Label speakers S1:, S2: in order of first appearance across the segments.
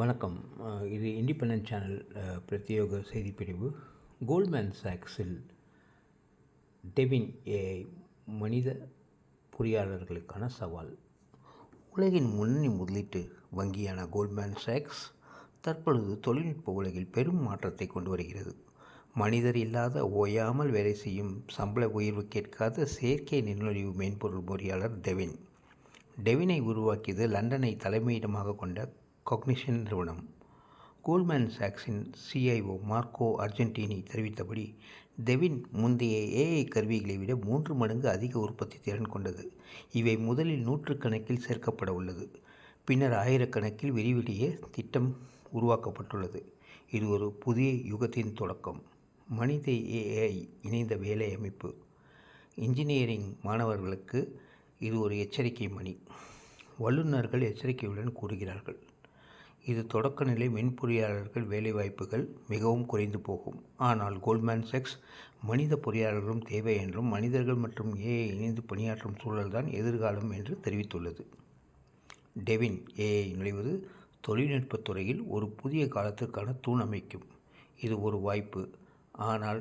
S1: வணக்கம். இது independent channel பிரத்யோக பிரத்யேக செய்திப்பிரிவு. கோல்ட்மேன் சாக்ஸில் டெவின் ஏஐ மனித பொறியாளர்களுக்கான சவால். உலகின் முன்னணி முதலீட்டு வங்கியான கோல்ட்மேன் சாக்ஸ் தற்பொழுது தொழில்நுட்ப உலகில் பெரும் மாற்றத்தை கொண்டு வருகிறது. மனிதர் இல்லாத ஓயாமல் வேலை செய்யும் சம்பள உயர்வு கேட்காத செயற்கை நுண்ணறிவு மென்பொருள் பொறியாளர் டெவின். டெவினை உருவாக்கியது லண்டனை தலைமையிடமாக கொண்ட காக்னிஷன் நிறுவனம். கோல்மேன் சாக்ஸின் சிஐஓ மார்க்கோ அர்ஜென்டினி தெரிவித்தபடி டெவின் முந்தைய ஏஐ கருவிகளை விட மூன்று மடங்கு அதிக உற்பத்தி திறன் கொண்டது. இவை முதலில் நூற்றுக்கணக்கில் சேர்க்கப்பட உள்ளது. பின்னர் ஆயிரக்கணக்கில் விரிவடைய திட்டம் உருவாக்கப்பட்டுள்ளது. இது ஒரு புதிய யுகத்தின் தொடக்கம். மனித ஏஐ இணைந்த வேலை அமைப்பு. இன்ஜினியரிங் மாணவர்களுக்கு இது ஒரு எச்சரிக்கை மணி. வல்லுநர்கள் எச்சரிக்கையுடன் கூறுகிறார்கள். இது தொடக்கநிலை மென்பொறியாளர்கள் வேலைவாய்ப்புகள் மிகவும் குறைந்து போகும். ஆனால் கோல்ட்மேன் செக்ஸ் மனித பொறியாளர்களும் தேவை என்றும் மனிதர்கள் மற்றும் ஏஐ இணைந்து பணியாற்றும் சூழல்தான் எதிர்காலம் என்று தெரிவித்துள்ளது. டெவின் ஏஐ நுழைவது தொழில்நுட்பத் துறையில் ஒரு புதிய காலத்திற்கான தூண் அமைக்கும் இது ஒரு வாய்ப்பு. ஆனால்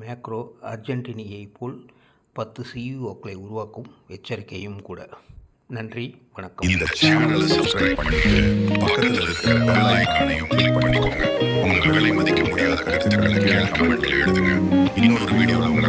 S1: மேக்ரோ அர்ஜென்டினியை போல் பத்து சிஇஓக்களை உருவாக்கும் எச்சரிக்கையும் கூட. நன்றி வணக்கம்.
S2: இந்த சேனலை சப்ஸ்கிரைப் பண்ணிட்டு பக்கத்தில் இருக்கிற பெல் ஐக்கானையும் கிளிக் பண்ணிக்கோங்க. உங்க விலை மதிக்க முடியாத கருத்துக்களை கீழே கமெண்ட்ல எழுதுங்க. இன்னொரு வீடியோவில் உங்களை